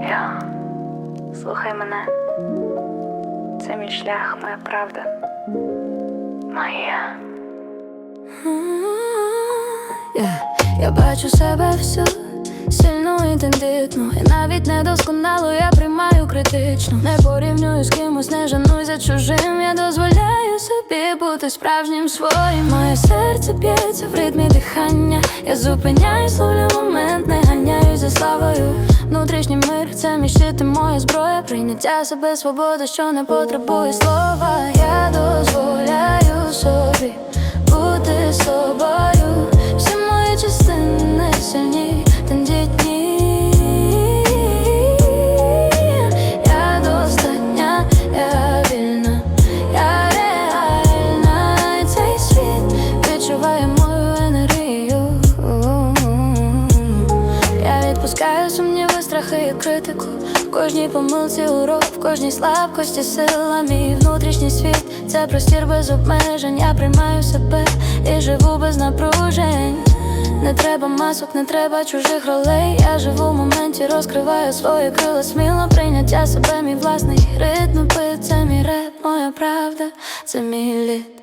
Я. Слухай мене. Це мій шлях, моя правда. Моя. Я бачу себе всю сильну і І навіть недосконало я приймаю критично Не порівнюю з кимось, не жануй за чужим. Я дозволяю собі бути справжнім своїм. Моє серце б'ється в ритмі дихання. Я зупиняю, ловлю момент, не ганяю за славою і моя зброя Прийняття себе, свобода, що не потребує слова. Я дозволяю собі бути собою. Всі мої частини сильні, тендітні. Я достатня, я вільна, я реальна. І цей світ відчуває Я відпускаю сумніви, страхи і критику. В кожній помилці урок, в кожній слабкості сила. Мій внутрішній світ це простір без обмежень. Я приймаю себе і живу без напружень. Не треба масок, не треба чужих ролей. Я живу в моменті, розкриваю свої крила. Сміло прийняття себе, мій власний ритм. Бит Це мій реп, моя правда, це мій лід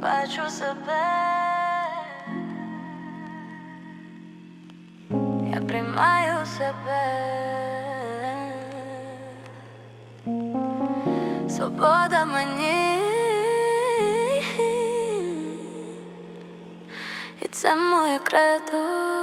бачу себе. Я приймаю себе. Свобода мені. І це моє кредо.